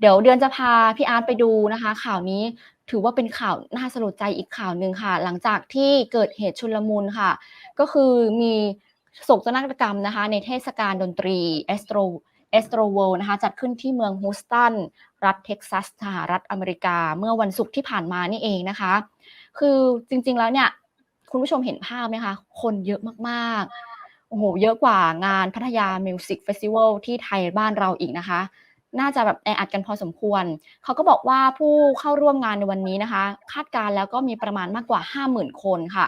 เดี๋ยวเดือนจะพาพี่อาร์ตไปดูนะคะ ข่าวนี้ถือว่าเป็นข่าวน่าสลดใจอีกข่าวหนึ่งค่ะ หลังจากที่เกิดเหตุชุลมุนค่ะ ก็คือมีโศกนาฏกรรมนะคะ ในเทศกาลดนตรี Astro Astro World นะคะ จัดขึ้นที่เมืองฮูสตัน รัฐเท็กซัสสหรัฐอเมริกา เมื่อวันศุกร์ที่ผ่านมานี่เองนะคะ คือจริงๆแล้วเนี่ย คุณผู้ชมเห็นภาพไหมคะ คนเยอะมากๆโอ้โหเยอะกว่างานพัทยามิวสิกเฟสติวัลที่ไทยบ้านเราอีกนะคะ น่าจะแบบแออัดกันพอสมควร เขาก็บอกว่าผู้เข้าร่วมงานในวันนี้นะคะ คาดการแล้วก็มีประมาณมากกว่า 50,000 คนค่ะ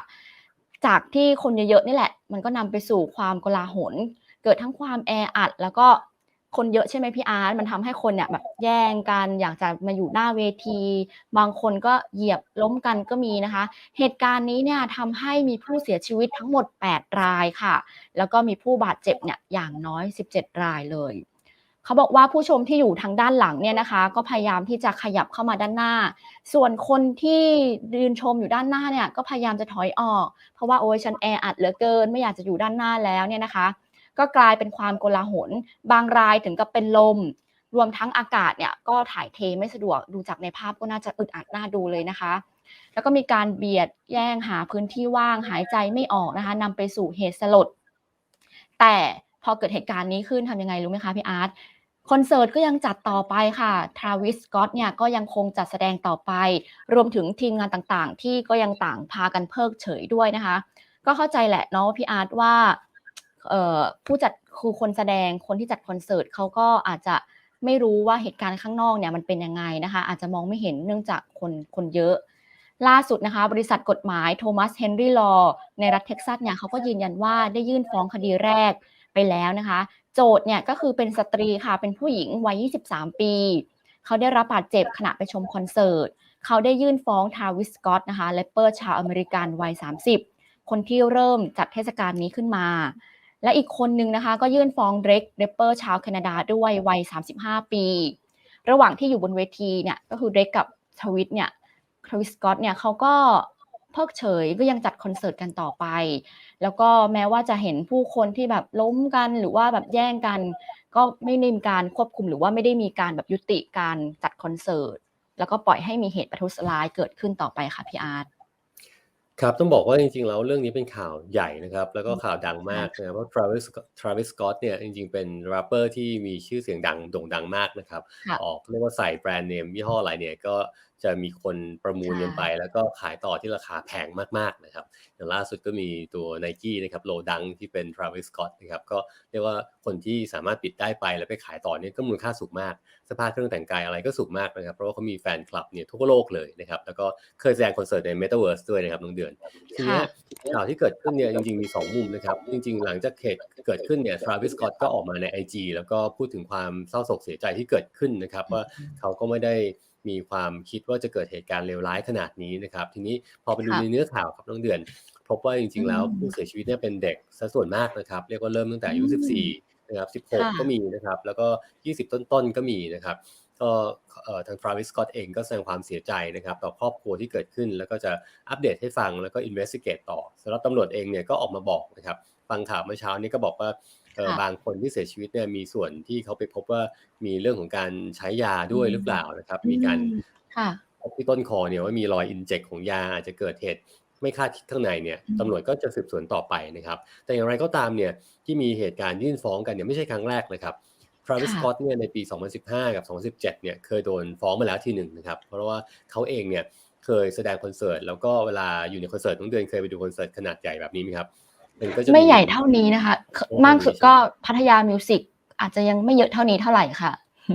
จากที่คนเยอะๆนี่แหละ มันก็นำไปสู่ความกลาหลเกิดทั้งความแออัด แล้วก็คนเยอะใช่ไหมพี่อาร์ตมันทำให้คนเนี่ยแบบแย่งกันอยากจะมาอยู่หน้าเวที บางคนก็เหยียบล้มกันก็มีนะคะ เหตุการณ์นี้เนี่ยทำให้มีผู้เสียชีวิตทั้งหมด 8 รายค่ะ แล้วก็มีผู้บาดเจ็บเนี่ยอย่างน้อย 17 รายเลย เขาบอกว่าผู้ชมที่อยู่ทางด้านหลังเนี่ยนะคะ ก็พยายามที่จะขยับเข้ามาด้านหน้า ส่วนคนที่ยืนชมอยู่ด้านหน้าเนี่ยก็พยายามจะถอยออก เพราะว่าโอ๊ยฉันแออัดเหลือเกิน ไม่อยากจะอยู่ด้านหน้าแล้วเนี่ยนะคะ ก็กลายเป็นความโกลาหล บางรายถึงกับเป็นลม รวมทั้งอากาศเนี่ยก็ถ่ายเทไม่สะดวกดูจากในภาพก็น่าจะอึดอัดน่าดูเลยนะคะแล้วก็มีการเบียดแย่งหาพื้นที่ว่างหายใจไม่ออกนะคะนำไปสู่เหตุสลด แต่พอเกิดเหตุการณ์นี้ขึ้นทำยังไงรู้ไหมคะพี่อาร์ต คอนเสิร์ตก็ยังจัดต่อไปค่ะ Travis Scott เนี่ยก็ยังคงจัดแสดงต่อไป รวมถึงทีมงานต่างๆ ที่ก็ยังต่างพากันเพิกเฉยด้วยนะคะ ก็เข้าใจแหละเนาะพี่อาร์ตว่าผู้จัดคือคนแสดงคนที่จัดคอนเสิร์ตเขาก็อาจจะไม่รู้ว่าเหตุการณ์ข้างนอกเนี่ยมันเป็นยังไงนะคะ อาจจะมองไม่เห็นเนื่องจากคนคนเยอะล่าสุดนะคะ บริษัทกฎหมายโทมัสเฮนรี่ลอในรัฐเท็กซัสเนี่ยเขาก็ยืนยันว่าได้ยื่นฟ้องคดีแรก ไปแล้วนะคะ โจทย์เนี่ยก็คือเป็นสตรีค่ะ เป็นผู้หญิงวัย 23 ปี เขาได้รับบาดเจ็บขณะไปชมคอนเสิร์ต เขาได้ยื่นฟ้องทาวิสกอตนะคะแรปเปอร์ชาวอเมริกันวัย 30 คนที่เริ่มจัดเทศกาลนี้ขึ้นมา และอีกคนนึงนะคะ ก็ยื่นฟ้องเดรกแรปเปอร์ชาวแคนาดาด้วยวัย 35 ปี ระหว่างที่อยู่บนเวทีเนี่ยก็คือเดรกกับทวิตเนี่ยทวิสกอตเนี่ยเขาก็ เพิกเฉยก็ยังจัดคอนเสิร์ตกันต่อไป แล้วก็แม้ว่าจะเห็นผู้คนที่แบบล้มกันหรือว่าแบบแย่งกัน ก็ไม่ได้มีการควบคุมหรือว่าไม่ได้มีการแบบยุติการจัดคอนเสิร์ตแล้วก็ปล่อยให้มีเหตุประทุษร้ายเกิดขึ้นต่อไปค่ะพี่อาร์ตครับต้องบอกว่าจริงๆแล้วเรื่องนี้เป็นข่าวใหญ่นะครับ แล้วก็ข่าวดังมากนะครับเพราะ Travis Travis Scott เนี่ยจริงๆเป็นแรปเปอร์ที่มีชื่อเสียงดังโด่งดังมากนะครับค่ะออกเรียกว่าใส่แบรนด์เนมยี่ห้ออะไรเนี่ยก็ จะมีคนประมูลเงินไป แล้วก็ขายต่อที่ราคาแพงมากๆนะครับอย่างล่าสุดก็มีตัว n i กี้นะครับโลดังที่เป็น Travis Scott นะครับก็เรียกว่าคนที่สามารถปิดได้ไปแล้วไปขายต่อเนี่ยก็มูลค่าสูงมากเสื้อผ้าเครื่องแต่งกายอะไรก็สูงมากนะครับ เพราะว่าเขามีแฟนคลับเนี่ยทั่วโลกเลยนะครับแล้วก็เคยแสดงคอนเสิร์ตใน Metaverse ด้วยนะครับน้องเดือนทีเนี้ยข่าวที่เกิดขึ้นเนี่ยจริงๆมี 2 มุมนะครับ จริง ๆ หลังจากเหตุเกิดขึ้นเนี่ย Travis Scott ก็ออกมาใน IG แล้วก็พูดถึงความเศร้าโศกเสียใจที่เกิดขึ้นนะครับว่าเขาก็ไม่ได้ มีความคิดว่าจะเกิดเหตุการณ์เลวร้ายขนาดนี้นะครับ ทีนี้พอไปดูค่ะในเนื้อข่าวครับน้องเดือน พบว่าจริงๆ แล้วอืมผู้เสียชีวิตเนี่ยเป็นเด็กซะส่วนมากนะครับ เรียกว่าเริ่มตั้งแต่อายุอืม14 นะครับค่ะ16 ก็มีนะครับ แล้วก็ 20 ต้นๆ ก็มีนะครับก็เอ่อทาง Travis Scott เองก็แสดงความเสียใจนะครับ ต่อครอบครัวที่เกิดขึ้น แล้วก็จะอัปเดตให้ฟังแล้วก็ investigate ต่อสำหรับตำรวจเองเนี่ยก็ออกมาบอกนะครับ ฟังข่าวเมื่อเช้านี้ก็บอกว่าเอ่อค่ะบางคนที่เสียชีวิตเนี่ยมีส่วนที่เขาไปพบว่ามีเรื่องของการใช้ยาด้วยหรือเปล่านะครับ มีการอืมค่ะพบที่ต้นคอเนี่ยว่ามีรอยอินเจกของยาอาจจะเกิดเหตุไม่คาดคิดข้างในเนี่ยอืมตำรวจก็จะสืบสวนต่อไปนะครับ แต่อย่างไรก็ตามเนี่ยที่มีเหตุการณ์ยื่นฟ้องกันเนี่ยไม่ใช่ครั้งแรกนะครับ Travis ค่ะ Scott เนี่ยในปี 2015 กับ 2017 เนี่ยเคยโดนฟ้องมาแล้วทีหนึ่งนะครับ เพราะว่าเขาเองเนี่ยเคยแสดงคอนเสิร์ต แล้วก็เวลาอยู่ในคอนเสิร์ตต้องเดือนเคยไปดูคอนเสิร์ตขนาดใหญ่แบบนี้ไหมครับ มันก็จะไม่ใหญ่เท่านี้นะคะโอ้มากสุดใช่ก็พัทยามิวสิกอาจจะยังไม่เยอะเท่านี้เท่าไหร่ค่ะ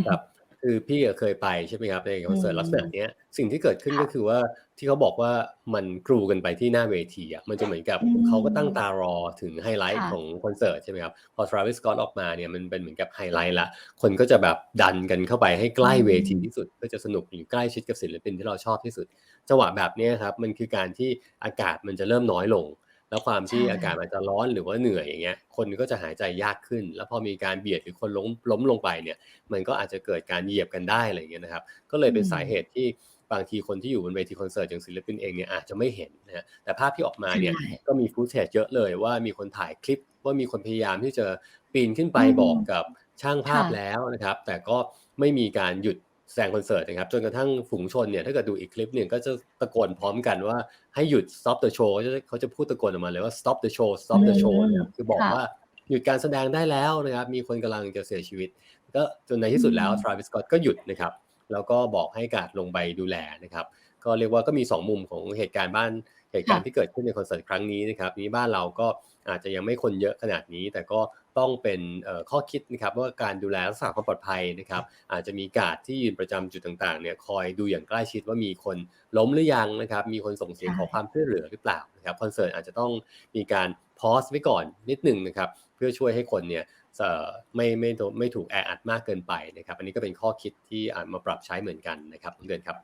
ครับคือพี่อะเคยไปใช่ไหมครับในคอนเสิร์ตอืมลักษณะเนี้ยสิ่งที่เกิดขึ้นค่ะก็คือว่าที่เขาบอกว่ามันกรูกันไปที่หน้าเวทีอะมันจะเหมือนกับอืมเขาก็ตั้งตารอถึงไฮไลท์ค่ะของคอนเสิร์ตใช่ไหมครับพอ Travis Scott ออกมาเนี่ยมันเป็นเหมือนกับไฮไลท์ละคนก็จะแบบดันกันเข้าไปให้ใกล้เวทีที่สุดเพื่อจะสนุกอยู่ใกล้ชิดกับศิลปินที่เราชอบที่สุดจังหวะแบบเนี้ยครับมันคือการที่อากาศมันจะเริ่มน้อยลง แล้วความที่ใช่อากาศมันจะร้อนหรือว่าเหนื่อยอย่างเงี้ย คนก็จะหายใจยากขึ้น แล้วพอมีการเบียดหรือคนล้มล้มลงไปเนี่ย มันก็อาจจะเกิดการเหยียบกันได้อะไรอย่างเงี้ยนะครับ ก็เลยเป็นอืมสาเหตุที่บางทีคนที่อยู่บนเวทีคอนเสิร์ตอย่างศิลปินเองเนี่ยอาจจะไม่เห็นนะฮะแต่ภาพที่ออกมาเนี่ยใช่ก็มีฟุตเทจเยอะเลยว่ามีคนถ่ายคลิปว่ามีคนพยายามที่จะปีนขึ้นไปอืมบอกกับช่างภาพค่ะแล้วนะครับ แต่ก็ไม่มีการหยุด แสดงคอนเสิร์ตนะครับจนกระทั่งฝูงชนเนี่ยถ้าเกิดดูอีกคลิปหนึ่งก็จะตะโกนพร้อมกันว่าให้หยุด stop the show เขาจะเขาจะพูดตะโกนออกมาเลยว่า stop the show stop the show อืมนะครับคือบอกค่ะว่าหยุดการแสดงได้แล้วนะครับมีคนกำลังจะเสียชีวิต ก็จนในที่สุดแล้วอืมทราวิส s ก็ก็หยุดนะครับแล้วก็บอกให้การดลงไปดูแลนะครับก็เรียกว่าก็มี 2 มุมของเหตุการณ์บ้านเหตุการณ์ที่เกิดขึ้นในคอนเสิร์ตครั้งนี้นะครับนี้บ้านเราก็อาจจะยังไม่คนเยอะขนาดนี้ แต่ก็ ต้องเป็นเอ่อข้อคิดนะครับว่าการดูแลรักษาความปลอดภัยนะครับ อาจจะมีการดที่ยืนประจำจุดต่างๆเนี่ยคอยดูอย่างใกล้ชิดว่ามีคนล้มหรือยังนะครับ มีคนส่งเสียงใช่ขอความช่วยเหลือหรือเปล่านะครับคอนเสิร์ตอาจจะต้องมีการพอสไว้ก่อนนิดหนึ่งนะครับ เพื่อช่วยให้คนเนี่ยเอ่อไม่ไม่โดนไม่ถูกแออัดมากเกินไปนะครับ อันนี้ก็เป็นข้อคิดที่อาจมาปรับใช้เหมือนกันนะครับน้องเดือนครับ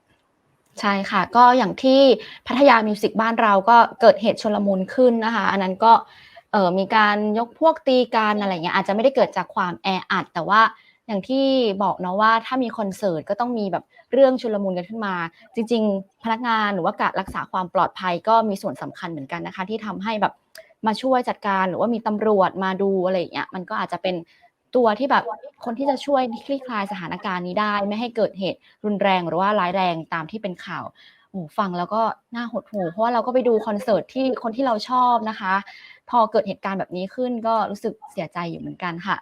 ใช่ค่ะ ก็อย่างที่พัทยามิวสิกบ้านเราก็เกิดเหตุชลมุนขึ้นนะคะ อันนั้นก็ เอ่อมีการยกพวกตีกันอะไรเงี้ยอาจจะไม่ได้เกิดจากความแออัด แต่ว่าอย่างที่บอกเนาะว่าถ้ามีคอนเสิร์ตก็ต้องมีแบบเรื่องชุลมุนกันขึ้นมา จริง ๆ พนักงานหรือว่าการรักษาความปลอดภัยก็มีส่วนสำคัญเหมือนกันนะคะ ที่ทำให้แบบมาช่วยจัดการหรือว่ามีตำรวจมาดูอะไรเงี้ยมันก็อาจจะเป็นตัวที่แบบคนที่จะช่วยคลี่คลายสถานการณ์นี้ได้ ไม่ให้เกิดเหตุรุนแรงหรือว่าร้ายแรงตามที่เป็นข่าวโอ้ฟังแล้วก็น่าหดหู่เพราะว่าเราก็ไปดูคอนเสิร์ตที่คนที่เราชอบนะคะ พอเกิดเหตุการณ์แบบนี้ขึ้นก็รู้สึกเสียใจอยู่เหมือนกันค่ะ